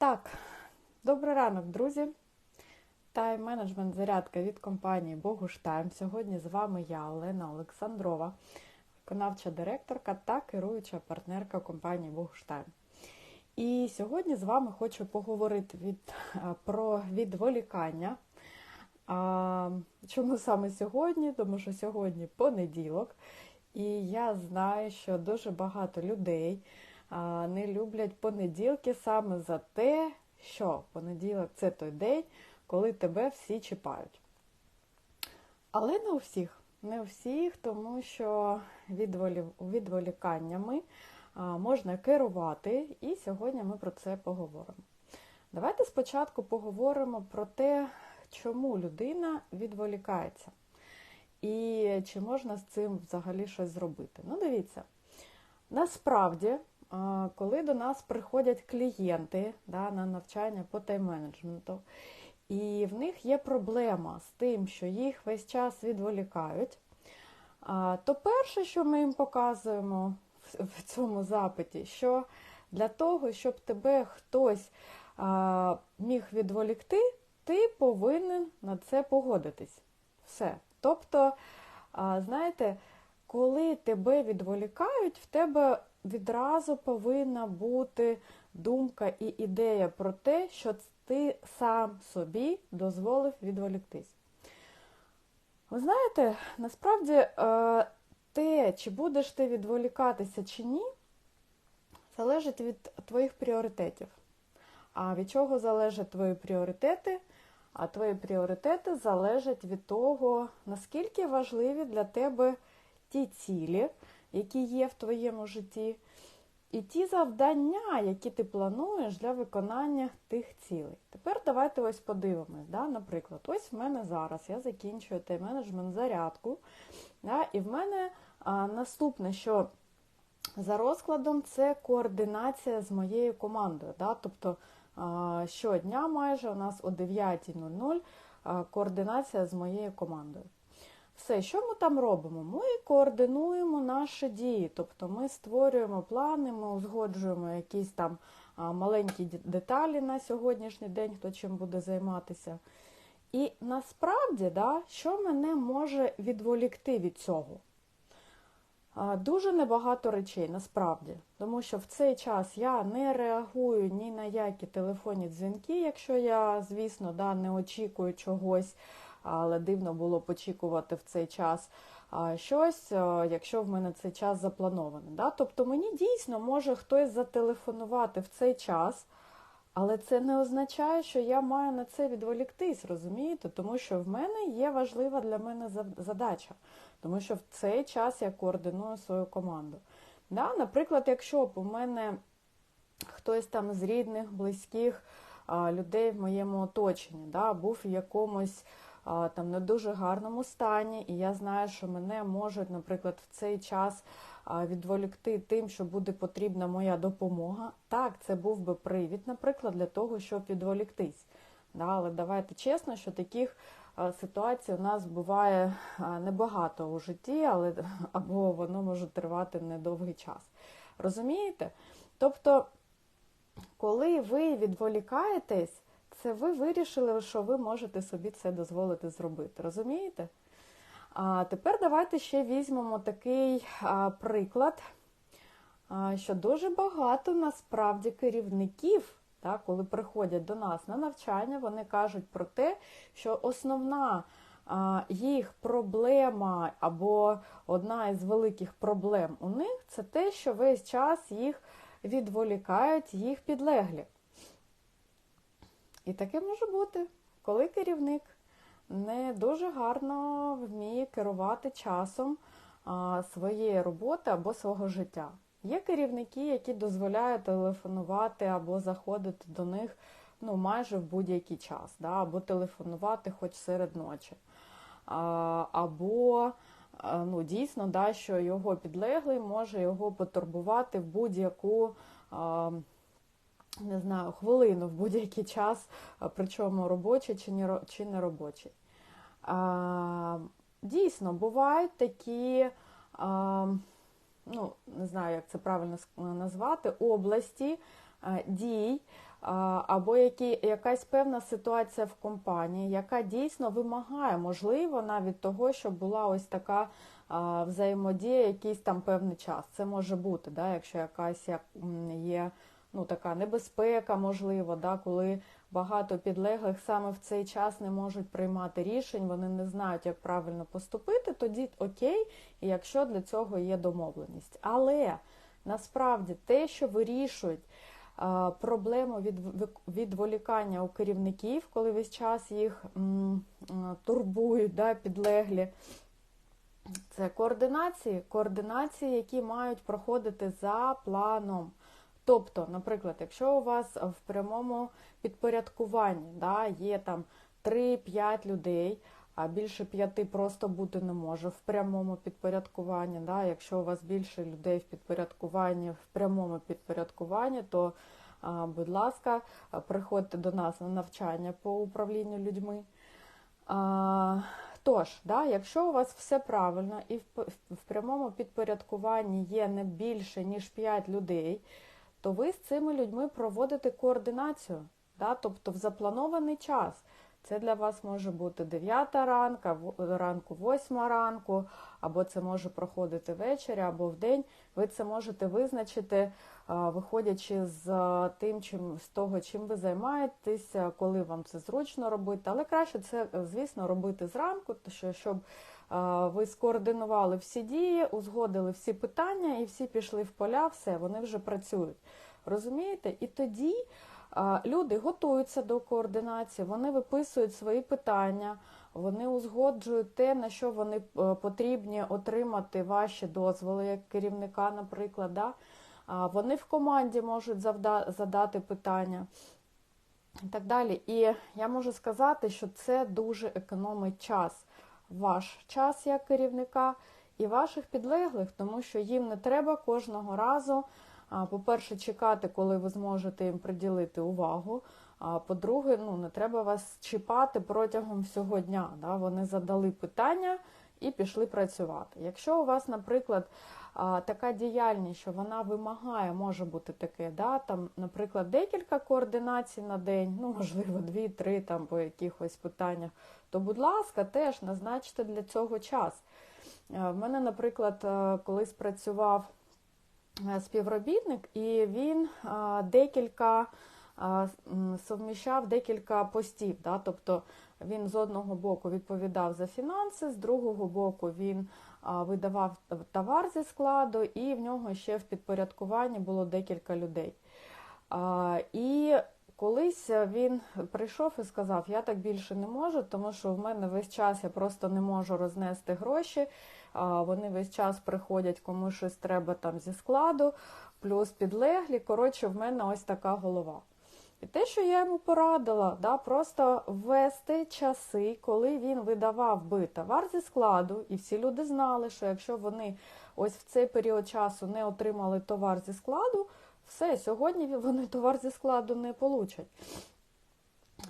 Так, добрий ранок, друзі. Тайм-менеджмент зарядка від компанії Богуштайм. Сьогодні з вами я, Олена Олександрова, виконавча директорка та керуюча партнерка компанії Богуштайм. І сьогодні з вами хочу поговорити від, про відволікання. А, Чому саме сьогодні? Тому що сьогодні понеділок, і я знаю, що дуже багато людей не люблять понеділки саме за те, що понеділок це той день, коли тебе всі чіпають. Але не у всіх, не у всіх, тому що відволіканнями можна керувати, і сьогодні ми про це поговоримо. Давайте спочатку поговоримо про те, чому людина відволікається. І чи можна з цим взагалі щось зробити? Ну, дивіться, насправді коли до нас приходять клієнти да, на навчання по тайм-менеджменту, і в них є проблема з тим, що їх весь час відволікають, то перше, що ми їм показуємо в цьому запиті, що для того, щоб тебе хтось міг відволікти, ти повинен на це погодитись. Все. Тобто, знаєте, коли тебе відволікають, в тебе відразу повинна бути думка і ідея про те, що ти сам собі дозволив відволіктись. Ви знаєте, насправді е, те, чи будеш ти відволікатися чи ні, залежить від твоїх пріоритетів. А від чого залежать твої пріоритети? А твої пріоритети залежать від того, наскільки важливі для тебе ті цілі, які є в твоєму житті, і ті завдання, які ти плануєш для виконання тих цілей. Тепер давайте ось подивимось. Да? Наприклад, ось в мене зараз я закінчую тайм-менеджмент зарядку. Да? І в мене а, наступне, що за розкладом це координація з моєю командою. Да? Тобто а, щодня майже у нас о 9.00 координація з моєю командою. Все, що ми там робимо? Ми координуємо наші дії, тобто ми створюємо плани, ми узгоджуємо якісь там маленькі деталі на сьогоднішній день, хто чим буде займатися. І насправді, да, що мене може відволікти від цього? Дуже небагато речей, насправді, тому що в цей час я не реагую ні на які телефонні дзвінки, якщо я, звісно, да, не очікую чогось але дивно було почікувати в цей час щось, якщо в мене цей час запланований. Да? Тобто мені дійсно може хтось зателефонувати в цей час, але це не означає, що я маю на це відволіктись, розумієте? Тому що в мене є важлива для мене задача, тому що в цей час я координую свою команду. Да? Наприклад, якщо б у мене хтось там з рідних, близьких людей в моєму оточенні да, був в якомусь там не дуже гарному стані, і я знаю, що мене можуть, наприклад, в цей час відволікти тим, що буде потрібна моя допомога. Так, це був би привід, наприклад, для того, щоб відволіктись. Да, Але давайте чесно, що таких ситуацій у нас буває небагато у житті, але або воно може тривати недовгий час. Розумієте? Тобто, коли ви відволікаєтесь, це ви вирішили, що ви можете собі це дозволити зробити. Розумієте? А тепер давайте ще візьмемо такий а, приклад, а, що дуже багато насправді керівників, так, коли приходять до нас на навчання, вони кажуть про те, що основна а, їх проблема або одна із великих проблем у них це те, що весь час їх відволікають їх підлеглі. І таке може бути, коли керівник не дуже гарно вміє керувати часом своєї роботи або свого життя. Є керівники, які дозволяють телефонувати або заходити до них ну, майже в будь-який час, да, або телефонувати хоч серед ночі. Або ну, дійсно, да, що його підлеглий може його потурбувати в будь-яку не знаю, хвилину в будь-який час, причому робочий чи не робочий. Дійсно, бувають такі, ну, не знаю, як це правильно назвати, області дій, або які, якась певна ситуація в компанії, яка дійсно вимагає, можливо, навіть того, щоб була ось така взаємодія, якийсь там певний час. Це може бути, да, якщо якась є ну, така небезпека, можливо, да, коли багато підлеглих саме в цей час не можуть приймати рішень, вони не знають, як правильно поступити, тоді окей, і якщо для цього є домовленість. Але насправді те, що вирішують проблему від відволікання у керівників, коли весь час їх турбують да, підлеглі. Це координації, координації, які мають проходити за планом. Тобто, наприклад, якщо у вас в прямому підпорядкуванні да, є там 3-5 людей, а більше п'яти просто бути не може в прямому підпорядкуванні. Да, Якщо у вас більше людей в підпорядкуванні, в прямому підпорядкуванні, то, будь ласка, приходьте до нас на навчання по управлінню людьми. Тож, да, якщо у вас все правильно і в прямому підпорядкуванні є не більше, ніж 5 людей, то ви з цими людьми проводите координацію, да, тобто в запланований час. Це для вас може бути 9 ранка, ранку, 8 ранку, або це може проходити ввечері, або в день. Ви це можете визначити, виходячи з тим, чим з того, чим ви займаєтесь, коли вам це зручно робити. Але краще це, звісно, робити зранку, щоб ви скоординували всі дії, узгодили всі питання і всі пішли в поля, все, вони вже працюють. Розумієте? І тоді. Люди готуються до координації, вони виписують свої питання, вони узгоджують те, на що вони е, потрібні отримати ваші дозволи, як керівника, наприклад. Да? Вони в команді можуть задати питання і так далі. І я можу сказати, що це дуже економить час, ваш час як керівника і ваших підлеглих, тому що їм не треба кожного разу. По-перше, чекати, коли ви зможете їм приділити увагу. А по-друге, ну не треба вас чіпати протягом всього дня. Да? Вони задали питання і пішли працювати. Якщо у вас, наприклад, така діяльність, що вона вимагає, може бути таке, да? там, наприклад, декілька координацій на день, ну, можливо, дві-три там по якихось питаннях, то, будь ласка, теж назначте для цього час. В мене, наприклад, колись працював. Е, співробітник, і він декілька совміщав декілька постів. Да? Тобто він з одного боку відповідав за фінанси, з другого боку він видавав товар зі складу, і в нього ще в підпорядкуванні було декілька людей. І колись він прийшов і сказав: Я так більше не можу, тому що в мене весь час я просто не можу рознести гроші вони весь час приходять, кому щось треба там зі складу, плюс підлеглі. Коротше, в мене ось така голова. І те, що я йому порадила, да, просто ввести часи, коли він видавав би товар зі складу, і всі люди знали, що якщо вони ось в цей період часу не отримали товар зі складу, все, сьогодні вони товар зі складу не получать.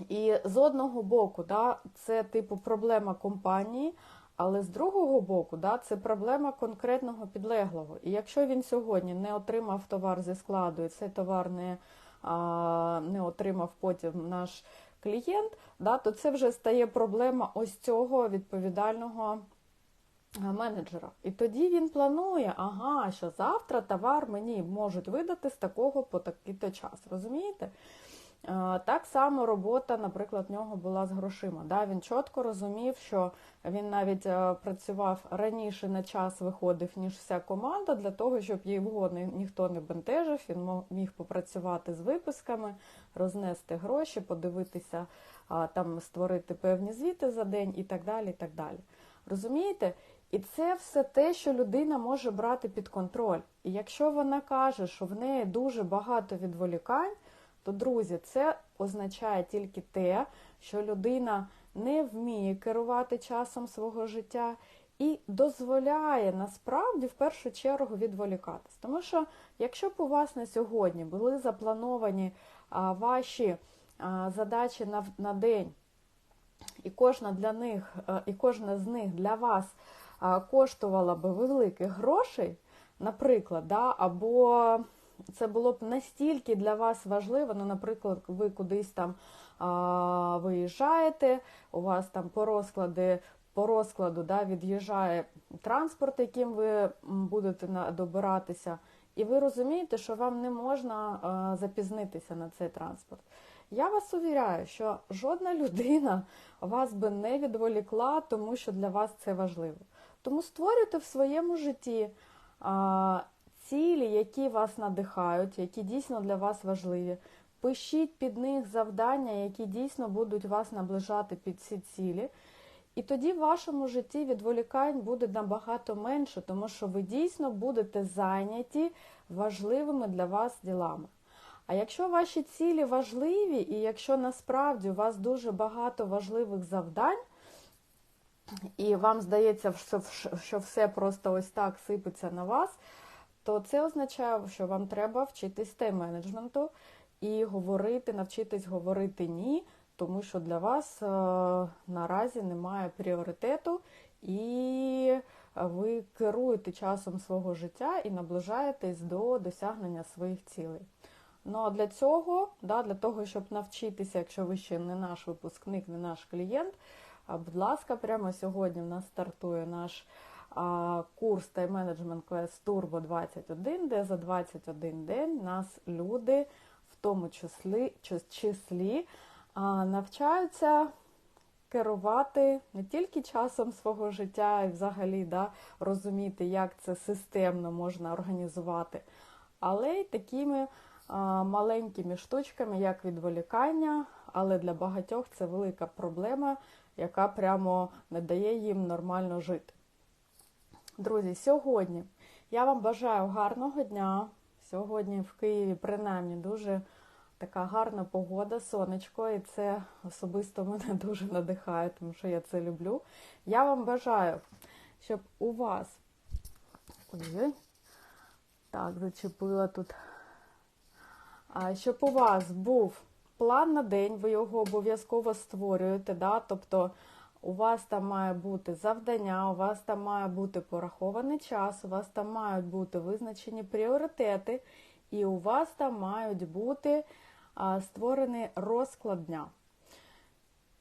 І з одного боку, да, це типу проблема компанії. Але з другого боку, да, це проблема конкретного підлеглого. І якщо він сьогодні не отримав товар зі складу, і цей товар не не отримав потім наш клієнт, да, то це вже стає проблема ось цього відповідального менеджера. І тоді він планує, ага, що завтра товар мені можуть видати з такого по такий-то час. Розумієте? Так само робота, наприклад, в нього була з грошима. Да? Він чітко розумів, що він навіть е, працював раніше на час виходив, ніж вся команда, для того, щоб його ніхто не бентежив, він міг попрацювати з виписками, рознести гроші, подивитися, там створити певні звіти за день і так далі. І так далі. Розумієте? І це все те, що людина може брати під контроль. І якщо вона каже, що в неї дуже багато відволікань то, друзі, це означає тільки те, що людина не вміє керувати часом свого життя і дозволяє насправді в першу чергу відволікатись. Тому що, якщо б у вас на сьогодні були заплановані ваші задачі на, день, і кожна для них, і кожна з них для вас коштувала би великих грошей, наприклад, да, або це було б настільки для вас важливо, ну, наприклад, ви кудись там а, виїжджаєте, у вас там по розклади, по розкладу да, від'їжджає транспорт, яким ви будете добиратися, і ви розумієте, що вам не можна а, запізнитися на цей транспорт. Я вас увіряю, що жодна людина вас би не відволікла, тому що для вас це важливо. Тому створюйте в своєму житті цілі, які вас надихають, які дійсно для вас важливі. Пишіть під них завдання, які дійсно будуть вас наближати під ці цілі. І тоді в вашому житті відволікань буде набагато менше, тому що ви дійсно будете зайняті важливими для вас ділами. А якщо ваші цілі важливі, і якщо насправді у вас дуже багато важливих завдань, і вам здається, що все просто ось так сипеться на вас, то це означає, що вам треба вчитись тайм-менеджменту і говорити, навчитись говорити ні, тому що для вас е, наразі немає пріоритету, і ви керуєте часом свого життя і наближаєтесь до досягнення своїх цілей. Ну а для цього, да, для того, щоб навчитися, якщо ви ще не наш випускник, не наш клієнт, будь ласка, прямо сьогодні в нас стартує наш курс тайм-менеджмент Quest Turbo 21, де за 21 день нас люди, в тому числі, числі навчаються керувати не тільки часом свого життя і взагалі да, розуміти, як це системно можна організувати, але й такими маленькими штучками, як відволікання, але для багатьох це велика проблема, яка прямо не дає їм нормально жити. Друзі, сьогодні я вам бажаю гарного дня. Сьогодні в Києві, принаймні, дуже така гарна погода, сонечко, і це особисто мене дуже надихає, тому що я це люблю. Я вам бажаю, щоб у вас. Ой, так, зачепила тут щоб у вас був план на день, ви його обов'язково створюєте. Да? Тобто у вас там має бути завдання, у вас там має бути порахований час, у вас там мають бути визначені пріоритети, і у вас там мають бути створений розклад дня.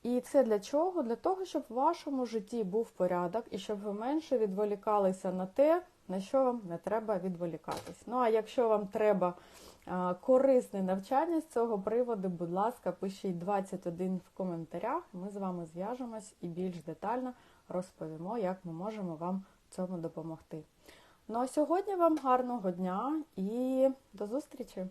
І це для чого? Для того, щоб в вашому житті був порядок і щоб ви менше відволікалися на те, на що вам не треба відволікатись. Ну, а якщо вам треба корисне навчання з цього приводу, будь ласка, пишіть 21 в коментарях, ми з вами зв'яжемось і більш детально розповімо, як ми можемо вам цьому допомогти. Ну а сьогодні вам гарного дня і до зустрічі!